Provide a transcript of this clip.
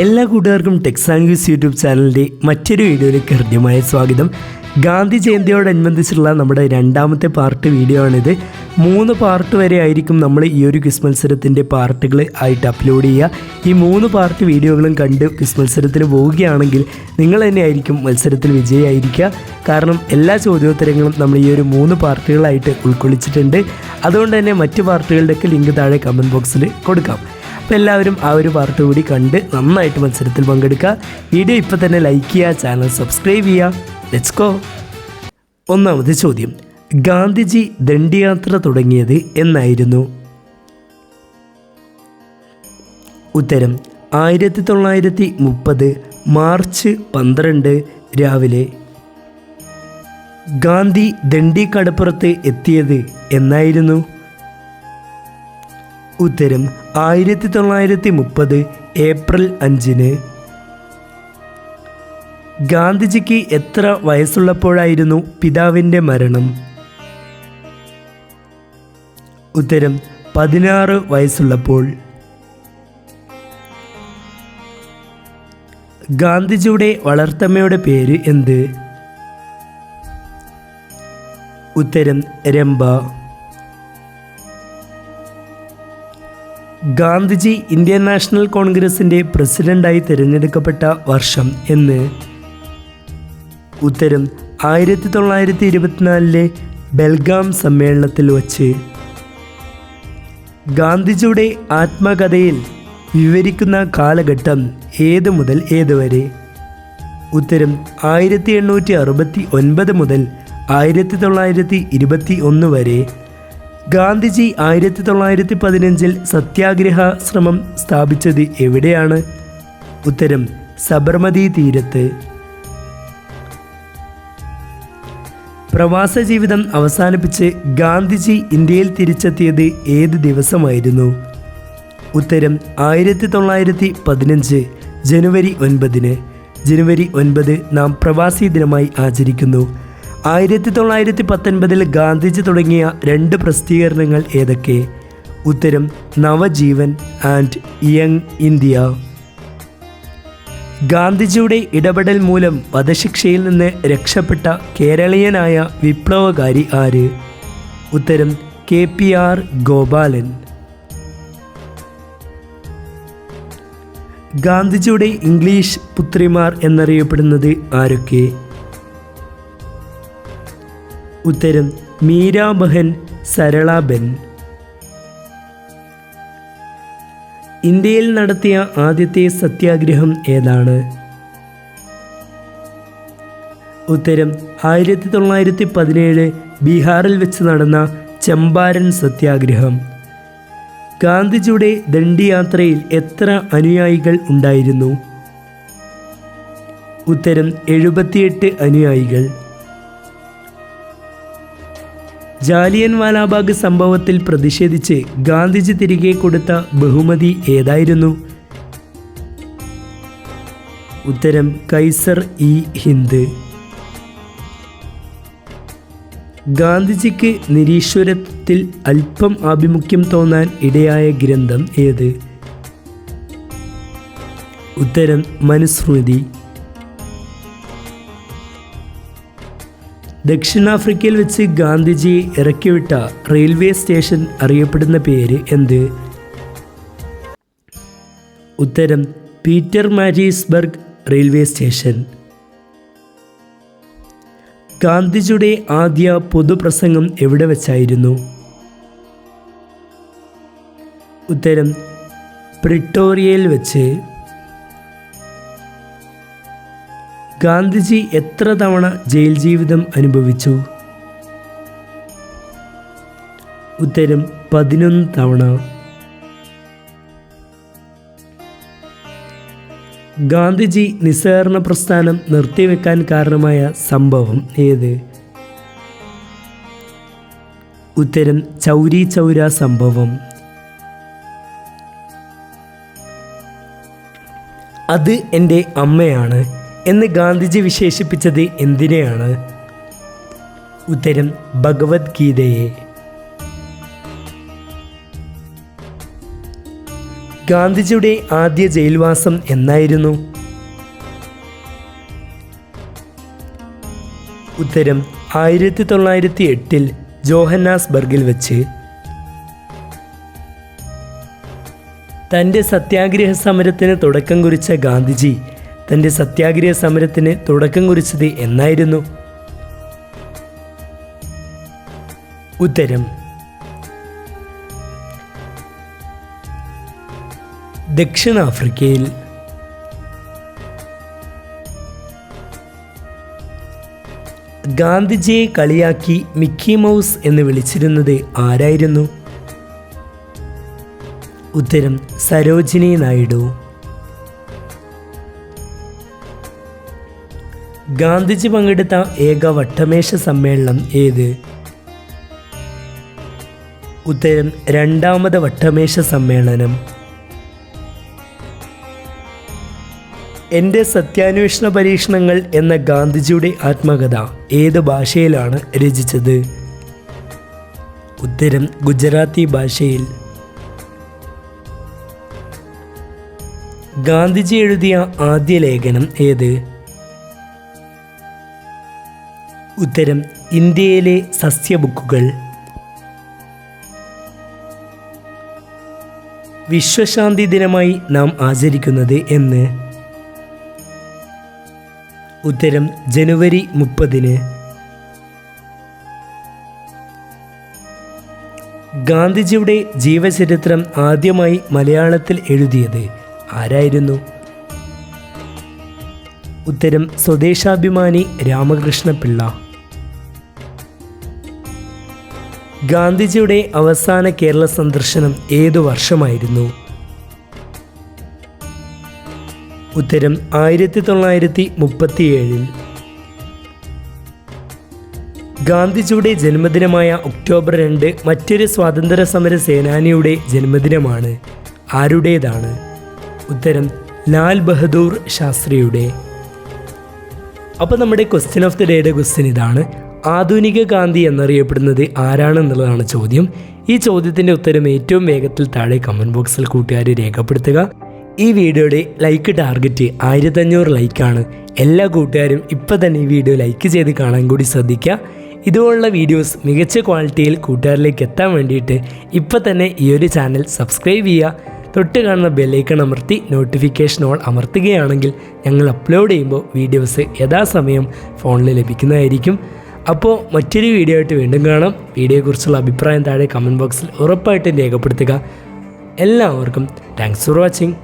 എല്ലാ കൂട്ടുകാർക്കും ടെക്സാങ്ക്യൂസ് യൂട്യൂബ് ചാനലിന്റെ മറ്റൊരു വീഡിയോയിലേക്ക് ഹൃദ്യമായ സ്വാഗതം. ഗാന്ധി ജയന്തിയോടനുബന്ധിച്ചുള്ള നമ്മുടെ രണ്ടാമത്തെ പാർട്ട് വീഡിയോ ആണിത്. മൂന്ന് പാർട്ട് വരെ ആയിരിക്കും നമ്മൾ ഈ ഒരു ക്വിസ് മത്സരത്തിന്റെ പാർട്ടുകൾ ആയിട്ട് അപ്ലോഡ് ചെയ്യുക. ഈ മൂന്ന് പാർട്ട് വീഡിയോകളും കണ്ട് ക്വിസ് മത്സരത്തിന് പോവുകയാണെങ്കിൽ നിങ്ങൾ തന്നെയായിരിക്കും മത്സരത്തിൽ വിജയിയായിരിക്കുക. കാരണം എല്ലാ ചോദ്യോത്തരങ്ങളും നമ്മൾ ഈ ഒരു മൂന്ന് പാർട്ടുകളായിട്ട് ഉൾക്കൊള്ളിച്ചിട്ടുണ്ട്. അതുകൊണ്ട് തന്നെ മറ്റ് പാർട്ടുകളുടെയൊക്കെ ലിങ്ക് താഴെ കമന്റ് ബോക്സിൽ കൊടുക്കാം. അപ്പോൾ എല്ലാവരും ആ ഒരു പാർട്ട് കൂടി കണ്ട് നന്നായിട്ട് മത്സരത്തിൽ പങ്കെടുക്കുക. വീഡിയോ ഇപ്പോൾ തന്നെ ലൈക്ക് ചെയ്യുക ചാനൽ സബ്സ്ക്രൈബ് ചെയ്യുക. ലെറ്റ്സ് ഗോ ഒന്നാമത് ചോദ്യം. ഗാന്ധിജി ദണ്ഡിയാത്ര തുടങ്ങിയത് എന്നായിരുന്നു. ഉത്തരം ആയിരത്തി തൊള്ളായിരത്തി മുപ്പത് മാർച്ച് പന്ത്രണ്ട് രാവിലെ. ഗാന്ധി ദണ്ഡി കടപ്പുറത്ത് എത്തിയത് എന്നായിരുന്നു. ഉത്തരം ആയിരത്തി തൊള്ളായിരത്തി മുപ്പത് ഏപ്രിൽ അഞ്ചിന്. ഗാന്ധിജിക്ക് എത്ര വയസ്സുള്ളപ്പോഴായിരുന്നു പിതാവിന്റെ മരണം? ഉത്തരം പതിനാറ് വയസ്സുള്ളപ്പോൾ. ഗാന്ധിജിയുടെ വളർത്തമ്മയുടെ പേര് എന്ത്? ഉത്തരം രംഭ. ഗാന്ധിജി ഇന്ത്യൻ നാഷണൽ കോൺഗ്രസിന്റെ പ്രസിഡന്റായി തിരഞ്ഞെടുക്കപ്പെട്ട വർഷം എന്ന്. ഉത്തരം ആയിരത്തി തൊള്ളായിരത്തി ഇരുപത്തിനാലിലെ ബെൽഗാം സമ്മേളനത്തിൽ വച്ച്. ഗാന്ധിജിയുടെ ആത്മകഥയിൽ വിവരിക്കുന്ന കാലഘട്ടം ഏത് മുതൽ ഏത് വരെ? ഉത്തരം ആയിരത്തി എണ്ണൂറ്റി അറുപത്തി ഒൻപത് മുതൽ ആയിരത്തി തൊള്ളായിരത്തി ഇരുപത്തി ഒന്ന് വരെ. ഗാന്ധിജി ആയിരത്തി തൊള്ളായിരത്തി പതിനഞ്ചിൽ സത്യാഗ്രഹ ശ്രമം സ്ഥാപിച്ചത് എവിടെയാണ്? ഉത്തരം സബർമതി തീരത്ത്. പ്രവാസ ജീവിതം അവസാനിപ്പിച്ച് ഗാന്ധിജി ഇന്ത്യയിൽ തിരിച്ചെത്തിയത് ഏത് ദിവസമായിരുന്നു? ഉത്തരം ആയിരത്തി തൊള്ളായിരത്തി പതിനഞ്ച് ജനുവരി ഒൻപതിന്. ജനുവരി ഒൻപത് നാം പ്രവാസി ദിനമായി ആചരിക്കുന്നു. ആയിരത്തി തൊള്ളായിരത്തി പത്തൊൻപതിൽ ഗാന്ധിജി തുടങ്ങിയ രണ്ട് പ്രസിദ്ധീകരണങ്ങൾ ഏതൊക്കെ? ഉത്തരം നവജീവൻ ആൻഡ് യങ് ഇന്ത്യ. ഗാന്ധിജിയുടെ ഇടപെടൽ മൂലം വധശിക്ഷയിൽ നിന്ന് രക്ഷപ്പെട്ട കേരളീയനായ വിപ്ലവകാരി ആര്? ഉത്തരം കെ പി ആർ ഗോപാലൻ. ഗാന്ധിജിയുടെ ഇംഗ്ലീഷ് പുത്രിമാർ എന്നറിയപ്പെടുന്നത് ആരൊക്കെ? ഉത്തരം മീരാബഹൻ സരളാബെൻ. ഇന്ത്യയിൽ നടത്തിയ ആദ്യത്തെ സത്യാഗ്രഹം ഏതാണ്? ഉത്തരം ആയിരത്തി തൊള്ളായിരത്തി പതിനേഴ് ബീഹാറിൽ വെച്ച് നടന്ന ചമ്പാരൻ സത്യാഗ്രഹം. ഗാന്ധിജിയുടെ ദണ്ഡിയാത്രയിൽ എത്ര അനുയായികൾ ഉണ്ടായിരുന്നു? ഉത്തരം എഴുപത്തിയെട്ട് അനുയായികൾ. ജാലിയൻ വാലാബാഗ് സംഭവത്തിൽ പ്രതിഷേധിച്ച് ഗാന്ധിജി തിരികെ കൊടുത്ത ബഹുമതി ഏതായിരുന്നു? ഉത്തരം കൈസർ ഇ ഹിന്ദ്. ഗാന്ധിജിക്ക് നിരീശ്വരത്തിൽ അല്പം ആഭിമുഖ്യം തോന്നാൻ ഇടയായ ഗ്രന്ഥം ഏത്? ഉത്തരം മനുസ്മൃതി. ദക്ഷിണാഫ്രിക്കയിൽ വെച്ച് ഗാന്ധിജി ഇറക്കിവിട്ട റെയിൽവേ സ്റ്റേഷൻ അറിയപ്പെടുന്ന പേര് എന്ത്? ഉത്തരം പീറ്റർ മാരീസ്ബർഗ് റെയിൽവേ സ്റ്റേഷൻ. ഗാന്ധിജിയുടെ ആദ്യ പൊതുപ്രസംഗം എവിടെ വെച്ചായിരുന്നു? ഉത്തരം പ്രിട്ടോറിയയിൽ വെച്ച് ഗാന്ധിജി എത്ര തവണ ജയിൽ ജീവിതം അനുഭവിച്ചു? ഉത്തരം പതിനൊന്ന് തവണ. ഗാന്ധിജി നിസ്സഹകരണ പ്രസ്ഥാനം നിർത്തിവെക്കാൻ കാരണമായ സംഭവം ഏത്? ഉത്തരം ചൗരി ചൗര സംഭവം. അത് എന്റെ അമ്മയാണ്. എന്ന് ഗാന്ധിജി വിശേഷിപ്പിച്ചത് എന്തിനെയാണ്? ഉത്തരം ഭഗവത്ഗീതയെ. ഗാന്ധിജിയുടെ ആദ്യ ജയിൽവാസം എന്നായിരുന്നു? ഉത്തരം ആയിരത്തി തൊള്ളായിരത്തി എട്ടിൽ ജോഹന്നാസ്ബർഗിൽ വെച്ച്. തന്റെ സത്യാഗ്രഹ സമരത്തിന് തുടക്കം കുറിച്ച ഗാന്ധിജി തന്റെ സത്യാഗ്രഹ സമരത്തിന് തുടക്കം കുറിച്ചത് എന്നായിരുന്നു. ഉത്തരം. ദക്ഷിണാഫ്രിക്കയിൽ. ഗാന്ധിജിയെ കളിയാക്കി മിക്കി മൗസ് എന്ന് വിളിച്ചിരുന്നത് ആരായിരുന്നു? ഉത്തരം. സരോജിനി നായിഡു. ഗാന്ധിജി പങ്കെടുത്ത ഏക വട്ടമേശ സമ്മേളനം ഏത്? ഉത്തരം രണ്ടാമത് വട്ടമേശ സമ്മേളനം. എന്റെ സത്യാന്വേഷണ പരീക്ഷണങ്ങൾ എന്ന ഗാന്ധിജിയുടെ ആത്മകഥ ഏത് ഭാഷയിലാണ് രചിച്ചത്? ഉത്തരം ഗുജറാത്തി ഭാഷയിൽ. ഗാന്ധിജി എഴുതിയ ആദ്യ ലേഖനം ഏത്? ഉത്തരം ഇന്ത്യയിലെ സസ്യബുക്കുകൾ വിശ്വശാന്തി ദിനമായി നാം ആചരിക്കുന്നത് എന്ന്. ഉത്തരം ജനുവരി മുപ്പതിന്. ഗാന്ധിജിയുടെ ജീവചരിത്രം ആദ്യമായി മലയാളത്തിൽ എഴുതിയത് ആരായിരുന്നു? ഉത്തരം സ്വദേശാഭിമാനി രാമകൃഷ്ണപിള്ള. ഗാന്ധിജിയുടെ അവസാന കേരള സന്ദർശനം ഏതു വർഷമായിരുന്നു? ഉത്തരം ആയിരത്തി തൊള്ളായിരത്തി മുപ്പത്തിയേഴിൽ ഗാന്ധിജിയുടെ ജന്മദിനമായ ഒക്ടോബർ രണ്ട് മറ്റൊരു സ്വാതന്ത്ര്യ സമര സേനാനിയുടെ ജന്മദിനമാണ്. ആരുടേതാണ്? ഉത്തരം ലാൽ ബഹദൂർ ശാസ്ത്രിയുടെ. അപ്പോൾ നമ്മുടെ ക്വസ്റ്റ്യൻ ഓഫ് ദി ഡേയുടെ ക്വസ്റ്റ്യൻ ഇതാണ്. ആധുനിക ഗാന്ധി എന്നറിയപ്പെടുന്നത് ആരാണെന്നുള്ളതാണ് ചോദ്യം. ഈ ചോദ്യത്തിന്റെ ഉത്തരം ഏറ്റവും വേഗത്തിൽ താഴെ കമന്റ് ബോക്സിൽ കൂട്ടുകാർ രേഖപ്പെടുത്തുക. ഈ വീഡിയോയുടെ ലൈക്ക് ടാർഗറ്റ് ആയിരത്തഞ്ഞൂറ് ലൈക്കാണ് എല്ലാ കൂട്ടുകാരും ഇപ്പം തന്നെ ഈ വീഡിയോ ലൈക്ക് ചെയ്ത് കാണാൻ കൂടി ശ്രദ്ധിക്കുക. ഇതുപോലുള്ള വീഡിയോസ് മികച്ച ക്വാളിറ്റിയിൽ കൂട്ടുകാരിലേക്ക് എത്താൻ വേണ്ടിയിട്ട് ഇപ്പം തന്നെ ഈ ഒരു ചാനൽ സബ്സ്ക്രൈബ് ചെയ്യുക. തൊട്ട് കാണുന്ന ബെല്ലൈക്കൺ അമർത്തി നോട്ടിഫിക്കേഷൻ ഓൾ അമർത്തുകയാണെങ്കിൽ ഞങ്ങൾ അപ്ലോഡ് ചെയ്യുമ്പോൾ വീഡിയോസ് യഥാസമയം ഫോണിൽ ലഭിക്കുന്നതായിരിക്കും. അപ്പോൾ മറ്റൊരു വീഡിയോ ആയിട്ട് വീണ്ടും കാണാം. വീഡിയോയെക്കുറിച്ചുള്ള അഭിപ്രായം താഴെ കമന്റ് ബോക്സിൽ ഉറപ്പായിട്ടും രേഖപ്പെടുത്തുക. എല്ലാവർക്കും താങ്ക്സ് ഫോർ വാച്ചിങ്